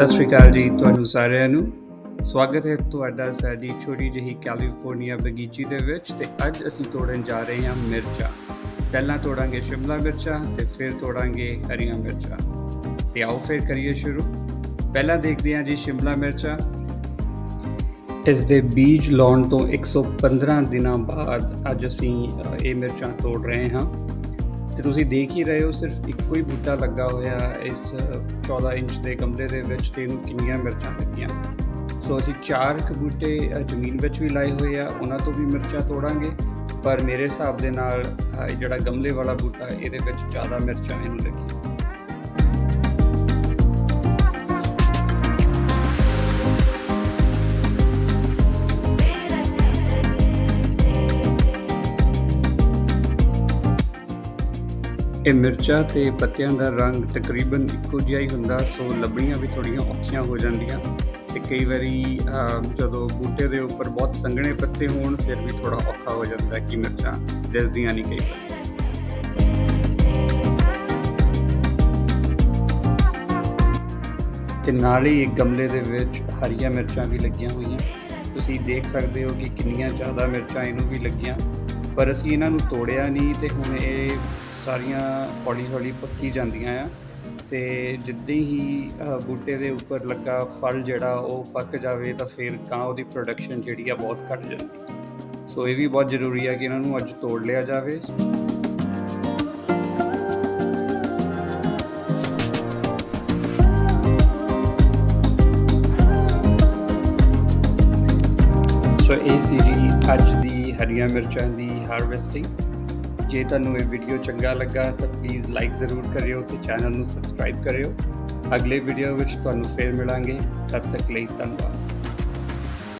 ਸਤਿ ਸ਼੍ਰੀ ਅਕਾਲ ਜੀ ਤੁਹਾਨੂੰ ਸਾਰਿਆਂ ਨੂੰ। ਸਵਾਗਤ ਹੈ ਤੁਹਾਡਾ ਸਾਡੀ ਛੋਟੀ ਜਿਹੀ ਕੈਲੀਫੋਰਨੀਆ ਬਗੀਚੀ ਦੇ ਵਿੱਚ ਤੇ ਅੱਜ ਅਸੀਂ ਤੋੜਨ ਜਾ ਰਹੇ ਹਾਂ ਮਿਰਚਾਂ। ਪਹਿਲਾਂ ਤੋੜਾਂਗੇ ਸ਼ਿਮਲਾ ਮਿਰਚਾਂ ਤੇ ਫਿਰ ਤੋੜਾਂਗੇ ਹਰੀਆਂ ਮਿਰਚਾਂ। ਤੇ ਆਓ ਫਿਰ ਕਰੀਏ ਸ਼ੁਰੂ। ਪਹਿਲਾਂ ਦੇਖਦੇ ਹਾਂ ਜੀ ਸ਼ਿਮਲਾ ਮਿਰਚਾਂ। ਇਸ ਦੇ ਬੀਜ ਲਾਉਣ ਤੋਂ 115 ਦਿਨਾਂ ਬਾਅਦ ਅੱਜ ਅਸੀਂ ਇਹ ਮਿਰਚਾਂ ਤੋੜ ਰਹੇ ਹਾਂ। ਤੇ ਤੁਸੀਂ ਦੇਖ ਹੀ ਰਹੇ ਹੋ, ਸਿਰਫ ਇੱਕੋ ਹੀ ਬੂਟਾ ਲੱਗਾ ਹੋਇਆ ਇਸ 14 ਇੰਚ ਦੇ ਗਮਲੇ ਦੇ ਵਿੱਚ ਤੇ ਇਹਨੂੰ ਕਿੰਨੀਆਂ ਮਿਰਚਾਂ ਲੱਗੀਆਂ। ਸੋ ਅਸੀਂ ਚਾਰ ਕੁ ਬੂਟੇ ਜ਼ਮੀਨ ਵਿੱਚ ਵੀ ਲਾਏ ਹੋਏ ਆ, ਉਹਨਾਂ ਤੋਂ ਵੀ ਮਿਰਚਾਂ ਤੋੜਾਂਗੇ। ਪਰ ਮੇਰੇ ਹਿਸਾਬ ਦੇ ਨਾਲ ਜਿਹੜਾ ਗਮਲੇ ਵਾਲਾ ਬੂਟਾ, ਇਹਦੇ ਵਿੱਚ ਜ਼ਿਆਦਾ ਮਿਰਚਾਂ ਇਹਨੂੰ ਲੱਗੀਆਂ। ਇਹ ਮਿਰਚਾਂ ਤੇ ਪੱਤਿਆਂ ਦਾ ਰੰਗ ਤਕਰੀਬਨ ਇੱਕੋ ਜਿਹਾ ਹੀ ਹੁੰਦਾ, ਸੋ ਲੱਭਣੀਆਂ ਵੀ ਥੋੜੀਆਂ ਔਖੀਆਂ ਹੋ ਜਾਂਦੀਆਂ। ਤੇ ਕਈ ਵਾਰੀ ਜਦੋਂ ਬੂਟੇ ਦੇ ਉੱਪਰ ਬਹੁਤ ਸੰਘਣੇ ਪੱਤੇ ਹੋਣ, ਫਿਰ ਵੀ ਥੋੜਾ ਔਖਾ ਹੋ ਜਾਂਦਾ ਕਿ ਮਿਰਚਾਂ ਦਿਸਦੀਆਂ ਨਹੀਂ ਕਈ ਵਾਰੀ। ਤੇ ਨਾਲ ਹੀ ਇੱਕ ਗਮਲੇ ਦੇ ਵਿੱਚ ਹਰੀਆਂ ਮਿਰਚਾਂ ਵੀ ਲੱਗੀਆਂ ਹੋਈਆਂ। ਤੁਸੀਂ ਦੇਖ ਸਕਦੇ ਹੋ ਕਿ ਕਿੰਨੀਆਂ ਜ਼ਿਆਦਾ ਮਿਰਚਾਂ ਇਹਨੂੰ ਵੀ ਲੱਗੀਆਂ। ਪਰ ਅਸੀਂ ਇਹਨਾਂ ਨੂੰ ਤੋੜਿਆ ਨਹੀਂ ਤੇ ਹੁਣ ਇਹ ਸਾਰੀਆਂ ਹੌਲੀ ਹੌਲੀ ਪੱਕੀ ਜਾਂਦੀਆਂ ਆ। ਤੇ ਜਿੱਦਾਂ ਹੀ ਬੂਟੇ ਦੇ ਉੱਪਰ ਲੱਗਾ ਫਲ ਜਿਹੜਾ ਉਹ ਪੱਕ ਜਾਵੇ ਤਾਂ ਫਿਰ ਕਾਂ ਉਹਦੀ ਪ੍ਰੋਡਕਸ਼ਨ ਜਿਹੜੀ ਆ ਬਹੁਤ ਘਟ ਜਾਂਦੀ ਸੋ ਇਹ ਵੀ ਬਹੁਤ ਜ਼ਰੂਰੀ ਆ ਕਿ ਇਹਨਾਂ ਨੂੰ ਅੱਜ ਤੋੜ ਲਿਆ ਜਾਵੇ। ਸੋ ਇਹ ਸੀ ਜੀ ਅੱਜ ਦੀ ਹਰੀਆਂ ਮਿਰਚਾਂ ਦੀ ਹਾਰਵੈਸਟਿੰਗ ਜੇ ਤੁਹਾਨੂੰ ਇਹ ਵੀਡੀਓ ਚੰਗਾ ਲੱਗਾ ਤਾਂ ਪਲੀਜ਼ ਲਾਈਕ ਜ਼ਰੂਰ ਕਰਿਓ ਤੇ ਚੈਨਲ ਨੂੰ ਸਬਸਕ੍ਰਾਈਬ ਕਰਿਓ। ਅਗਲੇ ਵੀਡੀਓ ਵਿੱਚ ਤੁਹਾਨੂੰ ਫੇਰ ਮਿਲਾਂਗੇ। ਤਦ ਤੱਕ ਲਈ ਧੰਨਵਾਦ।